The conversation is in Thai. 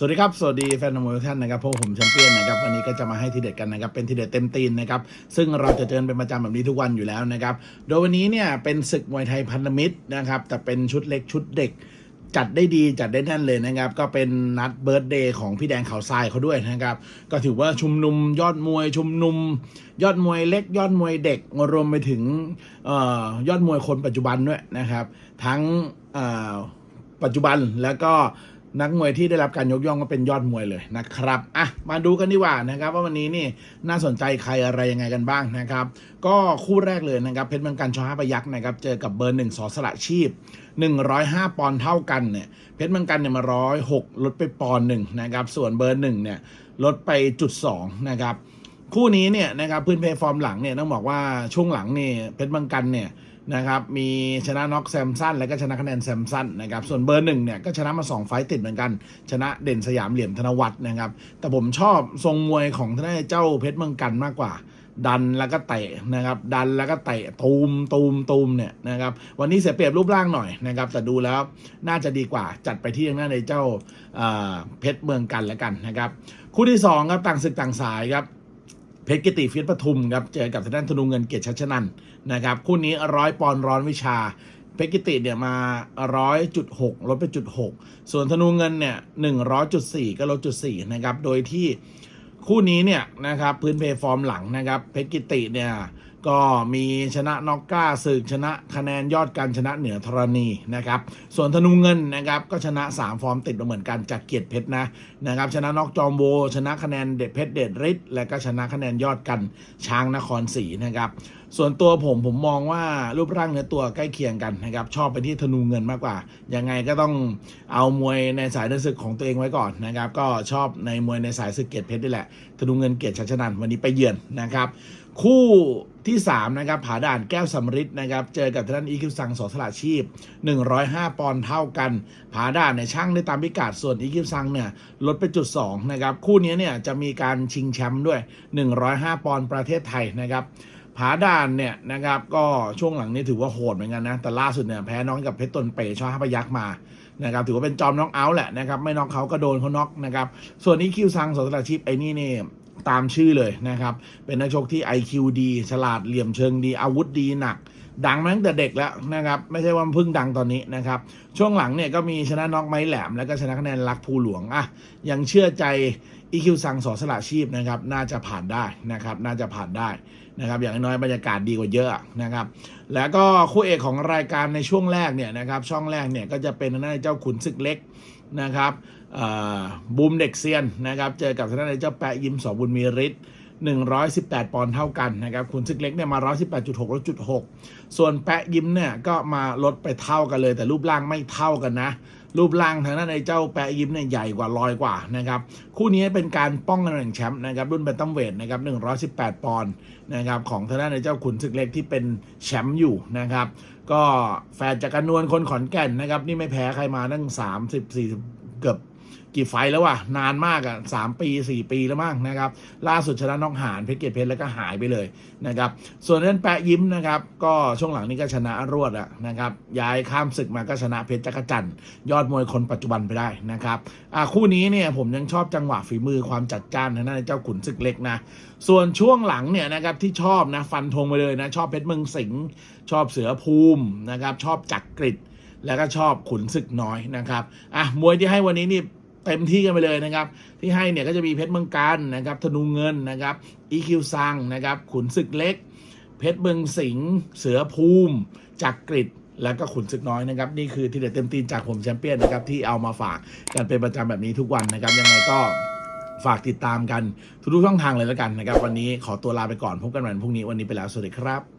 สวัสดีครับ สวัสดีแฟนมวยทุกท่านนะครับพวกผมแชมเปี้ยนนะครับวันนี้ก็จะมาให้ทีเด็ดกันนะครับเป็นทีเด็ดเต็มตีนนะครับซึ่งเราจะเจอเป็นประจำแบบนี้ทุกวันอยู่แล้วนะครับโดยวันนี้เนี่ยเป็นศึกมวยไทยพันธมิตรนะครับแต่เป็นชุดเล็กชุดเด็ก จัดได้ดีจัดได้แน่นเลยนะครับก็เป็นนัดเบิร์ดเดย์ของพี่แดงเขาทรายเขาด้วยนะครับก็ถือว่าชุมนุมยอดมวยชุมนุม ยอดมวยเล็ก ยอดมวยเด็กรวมไปถึงออยอดมวยคนปัจจุบันด้วยนะครับทั้งปัจจุบันแล้วก็ นักมวยที่ได้รับการยกย่องก็เป็นยอดมวยเลยนะครับอะมาดูกันดีกว่านะครับ ว่าวันนี้นี่น่าสนใจใครอะไรยังไงกันบ้างนะครับ ก็คู่แรกเลยนะครับเพชรเมืองกันชอห้าปยักษ์นะครับเจอกับเบอร์หนึ่งสอสละชีพ 105 ปอนด์เท่ากันเนี่ยเพชรเมืองกันเนี่ยมาร้อยหกลดไปปอนด์หนึ่งนะครับส่วนเบอร์หนึ่งเนี่ยลดไปจุดสองนะครับคู่นี้เนี่ยนะครับพื้นเพฟอร์มหลังเนี่ยต้องบอกว่าช่วงหลังเนี่ยเพชรเมืองกันเนี่ย นะครับมีชนะน็อกแซมสันแล้วก็ชนะคะแนนแซมสันนะครับส่วนเบอร์หนึ่งเนี่ยก็ชนะมา 2 ไฟต์ติดเหมือนกัน ชนะเด่นสยามเหลี่ยมธนวัฒน์นะครับ แต่ผมชอบทรงมวยของทนายเจ้าเพชรเมืองกันมากกว่า ดันแล้วก็เตะนะครับ ดันแล้วก็เตะตูมตูมตูมเนี่ยนะครับวันนี้เสียเปรียบรูปร่างหน่อยนะครับแต่ดูแล้วน่าจะดีกว่าจัดไปที่ทางด้านในเจ้าเพชรเมืองกันแล้วกันนะครับคู่ที่สองครับต่างศึกต่างสายครับ เพชรกิติฟิตปทุมครับเจอกับทางด้านธนูเงินเกียรติชัชนันนะครับคู่นี้ร้อยปอนร้อนวิชาเพชรกิติเนี่ยมาร้อยจุดหกลดไปจุดหกส่วนธนูเงินเนี่ยหนึ่งร้อยจุดสี่ก็ลดจุดสี่นะครับโดยที่คู่นี้เนี่ยนะครับพื้นเพฟอร์มหลังนะครับเพชรกิติเนี่ย ก็มีชนะน็อกก้าศึกชนะคะแนนยอดการชนะเหนือธรณีนะครับ ส่วนธนูเงินนะครับก็ชนะ 3 ฟอร์มติดมาเหมือนกันจากเกียรติเพชรนะนะครับชนะน็อกจอมโบชนะคะแนนเด็ดเพชรเด็ดฤทธิ์และก็ชนะคะแนนยอดกันช้างนครศรีนะครับส่วนตัวผมผมมองว่ารูปร่างเนื้อตัวใกล้เคียงกันนะครับ ชอบไปที่ธนูเงินมากกว่า ยังไงก็ต้องเอามวยในสายเดินศึกของตัวเองไว้ก่อนนะครับ ก็ชอบในมวยในสายศึกเกียรติเพชรนี่แหละ ธนูเงินเกียรติชัชนันวันนี้ไปเยือนนะครับ คู่ที่3นะครับผาด่านแก้วสำริดนะครับ เจอกับทางด้านอีคิวซังสอสละชีพ 105 ปอนด์เท่ากันผาด่านในช่างได้ตามพิกัดส่วนอีคิวซังเนี่ยลดไปจุด2นะครับ คู่นี้เนี่ยจะมีการชิงแชมป์ด้วย 105 ปอนด์ประเทศไทยนะครับ ผาด่านเนี่ยนะครับก็ช่วงหลังนี้ถือว่าโหดเหมือนกันนะ แต่ล่าสุดเนี่ยแพ้น้องกับเพชรตนเปชอห้าพยักมานะครับถือว่าเป็นจอมน็อกเอาท์แหละนะครับไม่น็อกเขาก็โดนเขาน็อกนะครับส่วนนี้คิวซังสอสละชิพไอ้นี่เนี่ยตามชื่อเลยนะครับเป็นนักชกที่ IQ ดีฉลาดเหลี่ยมเชิงดีอาวุธดีหนัก ดังมาตั้งแต่เด็กแล้วนะครับไม่ใช่ว่าเพิ่งดังตอนนี้นะครับ ช่วงหลังเนี่ยก็มีชนะน็อกไม้แหลม แล้วก็ชนะคะแนนรักภูหลวงอะยังเชื่อใจอีคิวซังสอสละชีพนะครับน่าจะผ่านได้นะครับน่าจะผ่านได้นะครับอย่างน้อยบรรยากาศดีกว่าเยอะนะครับแล้วก็คู่เอกของรายการในช่วงแรกเนี่ยนะครับช่องแรกเนี่ยก็จะเป็นทางด้าเจ้าขุนศึกเล็กนะครับบูมเด็กเซียนนะครับเจอกับทางด้านเจ้าแปะยิ้มสอบุญมีฤทธิ์ 118 ปอนด์เท่ากันนะครับขุนศึกเล็กเนี่ยมา 118.6ลดจุด6ส่วนแปะยิ้มเนี่ยก็มาลดไปเท่ากันเลย แต่รูปร่างไม่เท่ากันนะ รูปร่างทางด้านไอ้เจ้าแปะยิ้มเนี่ยใหญ่กว่าลอยกว่านะครับคู่นี้เป็นการป้องกันตำแหน่งแชมป์นะครับรุ่นแบนตัมเวทนะครับ118 ปอนด์นะครับของทางด้านไอ้เจ้าขุนศึกเล็กที่เป็นแชมป์อยู่นะครับก็แฟนจากรนวลคนขอนแก่นนะครับนี่ไม่แพ้ใครมาตั้ง 30 40เกือบ กี่ไฟแล้ววะนานมากอะ่ะสามปีสี่ปีแล้วมั้งนะครับ ล่าสุดชนะน้องหานเพชรเกียรติเพชรแล้วก็หายไปเลยนะครับ ส่วนนั้นแปะยิ้มนะครับ ก็ช่วงหลังนี้ก็ชนะรวดอะนะครับย้ายข้ามศึกมาก็ชนะเพชรจักรจันทร์ยอดมวยคนปัจจุบันไปได้นะครับอ่าคู่นี้เนี่ยผมยังชอบจังหวะฝีมือความจัดจ้านทางด้านเจ้าขุนศึกเล็กนะ ส่วนช่วงหลังเนี่ยนะครับที่ชอบนะฟันธงไปเลยนะชอบเพชรเมืองสิงห์ชอบเสือภูมินะครับ ชอบจักรกริดแล้วก็ชอบขุนศึกน้อยนะครับอะมวยที่ให้วันนี้นี่ เต็มที่กันไปเลยนะครับ ที่ให้เนี่ยก็จะมีเพชรเมืองการนะครับ ธนูเงินนะครับ อีคิวซังนะครับ ขุนศึกเล็ก เพชรเมืองสิงห์เสือภูมิจักรกริดแล้วก็ขุนศึกน้อยนะครับ นี่คือที่เด็ดเต็มตีนจากผมแชมเปี้ยนนะครับที่เอามาฝากกันเป็นประจำแบบนี้ทุกวันนะครับ ยังไงก็ฝากติดตามกันทุกๆช่องทางเลยแล้วกันนะครับ วันนี้ขอตัวลาไปก่อนพบกันวันพรุ่งนี้วันนี้ไปแล้วสวัสดีครับ